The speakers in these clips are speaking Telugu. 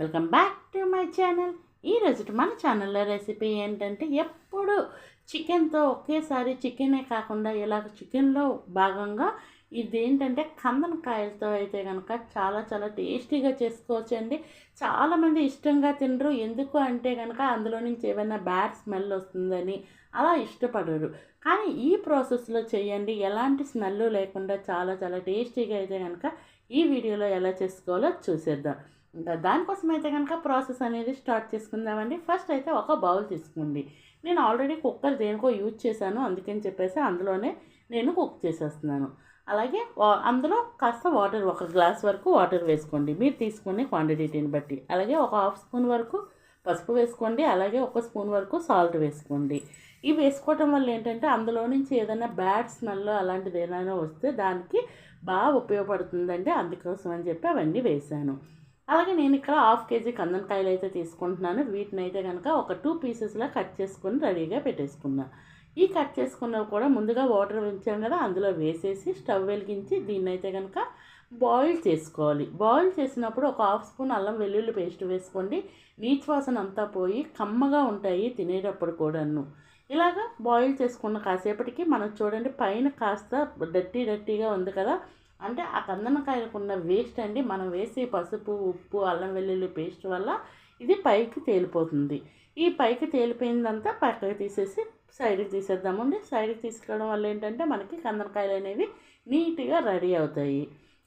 Welcome back to my channel. ఈరోజు మన ఛానల్లో రెసిపీ ఏంటంటే ఎప్పుడు చికెన్తో ఒకేసారి చికెనే కాకుండా ఇలాగ చికెన్లో భాగంగా ఇది ఏంటంటే కందనకాయలతో అయితే కనుక చాలా చాలా టేస్టీగా చేసుకోవచ్చండి. చాలామంది ఇష్టంగా తినరు. ఎందుకు అంటే కనుక అందులో నుంచి ఏమైనా బ్యాడ్ స్మెల్ వస్తుందని అలా ఇష్టపడరు. కానీ ఈ ప్రాసెస్లో చేయండి. ఎలాంటి స్మెల్ లేకుండా చాలా చాలా టేస్టీగా అయితే కనుక ఈ వీడియోలో ఎలా చేసుకోవాలో చూసేద్దాం. ఇంకా దానికోసం అయితే కనుక ప్రాసెస్ అనేది స్టార్ట్ చేసుకుందామండి. ఫస్ట్ అయితే ఒక బౌల్ తీసుకోండి. నేను ఆల్రెడీ కుక్కర్ దేనికో యూజ్ చేశాను అందుకని చెప్పేసి అందులోనే నేను కుక్ చేసేస్తున్నాను. అలాగే వా- అందులో కాస్త వాటర్ ఒక గ్లాస్ వరకు వాటర్ వేసుకోండి. మీరు తీసుకునే క్వాంటిటీని బట్టి. అలాగే ఒక హాఫ్ స్పూన్ వరకు పసుపు వేసుకోండి. అలాగే ఒక స్పూన్ వరకు సాల్ట్ వేసుకోండి. ఇవి వేసుకోవటం వల్ల ఏంటంటే అందులో నుంచి ఏదైనా బ్యాడ్ స్మెల్ అలాంటిది ఏదైనా వస్తే దానికి బాగా ఉపయోగపడుతుందండి. అందుకోసం అని చెప్పి అవన్నీ వేసాను అలాగే నేను ఇక్కడ హాఫ్ కేజీ కందనకాయలు అయితే తీసుకుంటున్నాను. వీటిని అయితే కనుక ఒక టూ పీసెస్లా కట్ చేసుకొని రెడీగా పెట్టేసుకున్నా. ఈ కట్ చేసుకున్నవి కూడా ముందుగా వాటర్ ఉంచాం కదా అందులో వేసేసి స్టవ్ వెలిగించి దీన్ని అయితే కనుక బాయిల్ చేసుకోవాలి. బాయిల్ చేసినప్పుడు ఒక హాఫ్ స్పూన్ అల్లం వెల్లుల్లి పేస్ట్ వేసుకోండి. నీచువాసన అంతా పోయి కమ్మగా ఉంటాయి తినేటప్పుడు కూడాను. ఇలాగా బాయిల్ చేసుకున్న కాసేపటికి మనం చూడండి పైన కాస్త డట్టి డట్టిగా ఉంది కదా అంటే ఆ కందనకాయలకు ఉన్న వేస్ట్ అండి. మనం వేసే పసుపు ఉప్పు అల్లం వెల్లుల్లి పేస్ట్ వల్ల ఇది పైకి తేలిపోతుంది. ఈ పైకి తేలిపోయిందంతా పక్కకి తీసేసి సైడ్కి తీసేద్దామండి సైడ్కి తీసుకోవడం వల్ల ఏంటంటే మనకి కందనకాయలు అనేవి నీట్గా రెడీ అవుతాయి.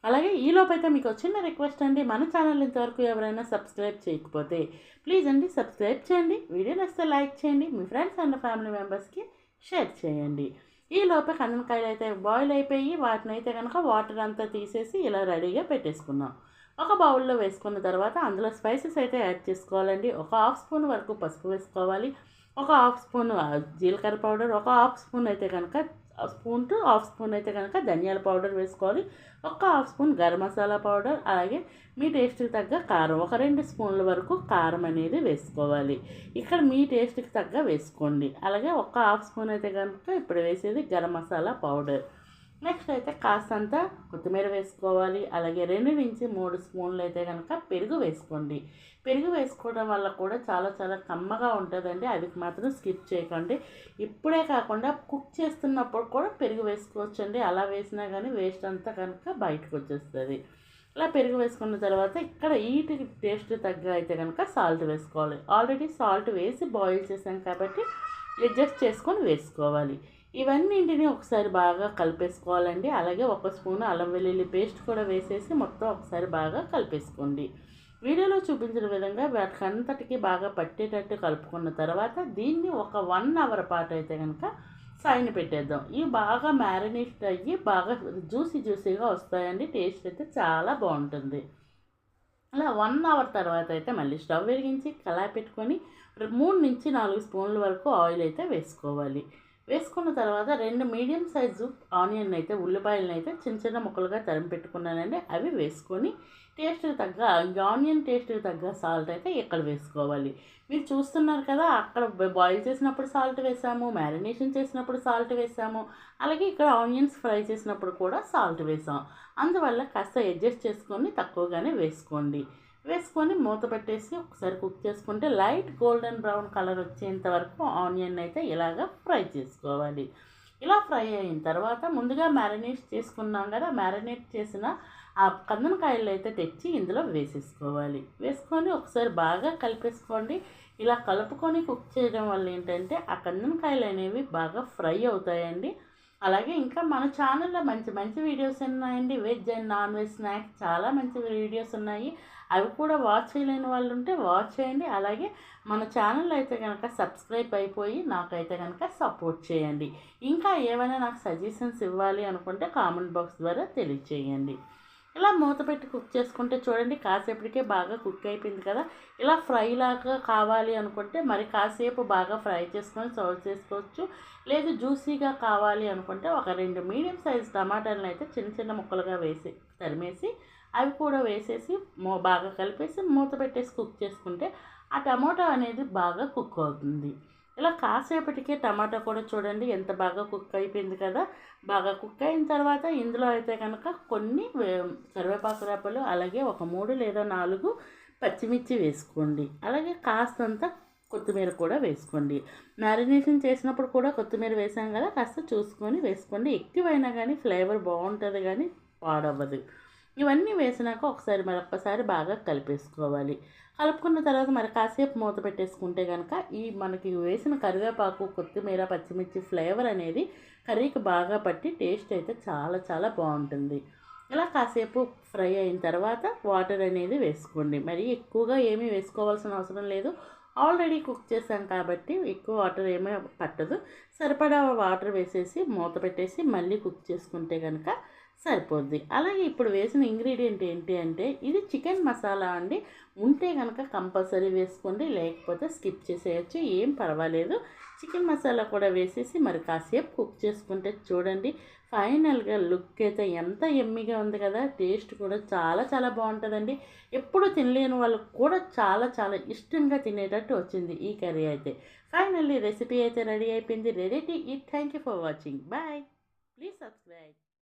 అలాగే ఈలోపు అయితే మీకు చిన్న రిక్వెస్ట్ అండి. మన ఛానల్ ఇంతవరకు ఎవరైనా సబ్స్క్రైబ్ చేయకపోతే ప్లీజ్ అండి సబ్స్క్రైబ్ చేయండి. వీడియో నచ్చితే లైక్ చేయండి. మీ ఫ్రెండ్స్ అండ్ ఫ్యామిలీ మెంబర్స్కి షేర్ చేయండి. ఈ కందనకాయలు అయితే బాయిల్ అయిపోయి వాటిని అయితే కనుక వాటర్ అంతా తీసేసి ఇలా రెడీగా పెట్టేసుకున్నాం ఒక బౌల్లో వేసుకున్న తర్వాత అందులో స్పైసెస్ అయితే యాడ్ చేసుకోవాలండి. ఒక హాఫ్ స్పూన్ వరకు పసుపు వేసుకోవాలి. ఒక హాఫ్ స్పూన్ జీలకర్ర పౌడర్ ఒక హాఫ్ స్పూన్ అయితే కనుక స్పూన్ టు హాఫ్ స్పూన్ అయితే కనుక ధనియాల పౌడర్ వేసుకోవాలి. ఒక half spoon garam masala powder అలాగే మీ టేస్ట్కి తగ్గ కారం. ఒక రెండు స్పూన్ల వరకు కారం అనేది వేసుకోవాలి. ఇక్కడ మీ టేస్ట్కి తగ్గ వేసుకోండి. అలాగే ఒక హాఫ్ స్పూన్ అయితే కనుక ఇప్పుడు వేసేది గరం మసాలా పౌడర్. నెక్స్ట్ అయితే కాస్తంత కొత్తిమీర వేసుకోవాలి. అలాగే రెండు నుంచి మూడు స్పూన్లు అయితే కనుక పెరుగు వేసుకోండి. పెరుగు వేసుకోవడం వల్ల కూడా చాలా చాలా కమ్మగా ఉంటుందండి. అది మాత్రం స్కిప్ చేయకండి. ఇప్పుడే కాకుండా కుక్ చేస్తున్నప్పుడు కూడా పెరుగు వేసుకోవచ్చండి. అలా వేసినా కానీ వేస్ట్ అంతా కనుక బయటకు వచ్చేస్తుంది. ఇలా పెరుగు వేసుకున్న తర్వాత ఇక్కడ ఈటి టేస్ట్ తగ్గ అయితే కనుక సాల్ట్ వేసుకోవాలి. ఆల్రెడీ సాల్ట్ వేసి బాయిల్ చేసాం కాబట్టి అడ్జస్ట్ చేసుకొని వేసుకోవాలి. ఇవన్నింటినీ ఒకసారి బాగా కలిపేసుకోవాలండి. అలాగే ఒక స్పూన్ అల్లం వెల్లుల్లి పేస్ట్ కూడా వేసేసి మొత్తం ఒకసారి బాగా కలిపేసుకోండి. వీడియోలో చూపించిన విధంగా వాటికంతటికి బాగా పట్టేటట్టు కలుపుకున్న తర్వాత దీన్ని ఒక వన్ అవర్ పాటు అయితే కనుక సైన్ పెట్టేద్దాం. ఇవి బాగా మ్యారినేట్ అయ్యి బాగా జ్యూసీ జ్యూసీగా వస్తాయండి. టేస్ట్ అయితే చాలా బాగుంటుంది. అలా వన్ అవర్ తర్వాత అయితే మళ్ళీ స్టవ్ వెలిగించి కళాయి పెట్టుకొని మూడు నుంచి నాలుగు స్పూన్ల వరకు ఆయిల్ అయితే వేసుకోవాలి. వేసుకున్న తర్వాత రెండు మీడియం సైజు ఆనియన్ అయితే ఉల్లిపాయలను అయితే చిన్న చిన్న ముక్కలుగా తరిమి పెట్టుకున్నానండి. అవి వేసుకొని టేస్ట్కి తగ్గ ఆనియన్ టేస్ట్కి తగ్గ సాల్ట్ అయితే ఇక్కడ వేసుకోవాలి. మీరు చూస్తున్నారు కదా అక్కడ బాయిల్ చేసినప్పుడు సాల్ట్ వేసాము మ్యారినేషన్ చేసినప్పుడు సాల్ట్ వేసాము అలాగే ఇక్కడ ఆనియన్స్ ఫ్రై చేసినప్పుడు కూడా సాల్ట్ వేసాం. అందువల్ల కాస్త అడ్జస్ట్ చేసుకొని తక్కువగానే వేసుకోండి. వేసుకొని మూత పెట్టేసి ఒకసారి కుక్ చేసుకుంటే లైట్ గోల్డెన్ బ్రౌన్ కలర్ వచ్చేంత వరకు ఆనియన్ అయితే ఇలాగ ఫ్రై చేసుకోవాలి. ఇలా ఫ్రై అయిన తర్వాత ముందుగా మ్యారినేట్ చేసుకున్నాం కదా మ్యారినేట్ చేసిన ఆ కందనకాయలు అయితే తెచ్చి ఇందులో వేసేసుకోవాలి. వేసుకొని ఒకసారి బాగా కలిపేసుకోండి. ఇలా కలుపుకొని కుక్ చేయడం వల్ల ఏంటంటే ఆ కందనకాయలు అనేవి బాగా ఫ్రై అవుతాయండి. అలాగే ఇంకా మన ఛానల్లో మంచి మంచి వీడియోస్ ఉన్నాయండి. Veg and non veg snacks చాలా మంచి వీడియోస్ ఉన్నాయి. అవి కూడా వాచ్ చేయలేని వాళ్ళు ఉంటే వాచ్ చేయండి. అలాగే మన ఛానల్ అయితే కనుక సబ్స్క్రైబ్ అయిపోయి నాకైతే కనుక సపోర్ట్ చేయండి. ఇంకా ఏమైనా నాకు సజెషన్స్ ఇవ్వాలి అనుకుంటే కామెంట్ బాక్స్ ద్వారా తెలియచేయండి. ఇలా మూత పెట్టి కుక్ చేసుకుంటే చూడండి కాసేపటికే బాగా కుక్ అయిపోయింది కదా. ఇలా ఫ్రై లాగా కావాలి అనుకుంటే మరి కాసేపు బాగా ఫ్రై చేసుకొని సర్వ్ చేసుకోవచ్చు. లేదు జ్యూసీగా కావాలి అనుకుంటే ఒక రెండు మీడియం సైజ్ టమాటాలను అయితే చిన్న చిన్న ముక్కలుగా వేసి తరిమేసి అవి కూడా వేసేసి మో బాగా కలిపేసి మూత పెట్టేసి కుక్ చేసుకుంటే ఆ టమాటా అనేది బాగా కుక్ అవుతుంది. ఇలా కాసేపటికే టమాటా కూడా చూడండి ఎంత బాగా కుక్ అయిపోయింది కదా. బాగా కుక్ అయిన తర్వాత ఇందులో అయితే కనుక కొన్ని కరివేపాకు రెప్పలు అలాగే ఒక మూడు లేదా నాలుగు పచ్చిమిర్చి వేసుకోండి. అలాగే కాస్తంత కొత్తిమీర కూడా వేసుకోండి. మ్యారినేషన్ చేసినప్పుడు కూడా కొత్తిమీర వేసాం కదా కాస్త చూసుకొని వేసుకోండి. ఎక్కువైనా కానీ ఫ్లేవర్ బాగుంటుంది కానీ పాడవ్వదు. ఇవన్నీ వేసినాక ఒకసారి మరొకసారి బాగా కలిపేసుకోవాలి. కలుపుకున్న తర్వాత మరి కాసేపు మూత పెట్టేసుకుంటే కనుక ఈ మనకి వేసిన కరివేపాకు కొత్తిమీర పచ్చిమిర్చి ఫ్లేవర్ అనేది కర్రీకి బాగా పట్టి టేస్ట్ అయితే చాలా చాలా బాగుంటుంది. ఇలా కాసేపు ఫ్రై అయిన తర్వాత వాటర్ అనేది వేసుకోండి. మరి ఎక్కువగా ఏమీ వేసుకోవాల్సిన అవసరం లేదు. ఆల్రెడీ కుక్ చేసాం కాబట్టి ఎక్కువ వాటర్ ఏమీ పట్టదు. సరిపడా వాటర్ వేసేసి మూత పెట్టేసి మళ్ళీ కుక్ చేసుకుంటే కనుక సరిపోద్ది. అలాగే ఇప్పుడు వేసిన ఇంగ్రీడియంట్ ఏంటి అంటే ఇది చికెన్ మసాలా అండి. ఉంటే కనుక కంపల్సరీ వేసుకోండి లేకపోతే స్కిప్ చేసేయచ్చు ఏం పర్వాలేదు. చికెన్ మసాలా కూడా వేసేసి మరి కాసేపు కుక్ చేసుకుంటే చూడండి ఫైనల్గా లుక్ అయితే ఎంత ఎమ్మిగా ఉంది కదా టేస్ట్ కూడా చాలా చాలా బాగుంటుందండి. ఎప్పుడు తినలేని వాళ్ళకు కూడా చాలా చాలా ఇష్టంగా తినేటట్టు వచ్చింది ఈ కర్రీ అయితే. ఫైనల్లీ రెసిపీ అయితే రెడీ అయిపోయింది. Ready to eat. Thank you for watching. Bye. Please subscribe.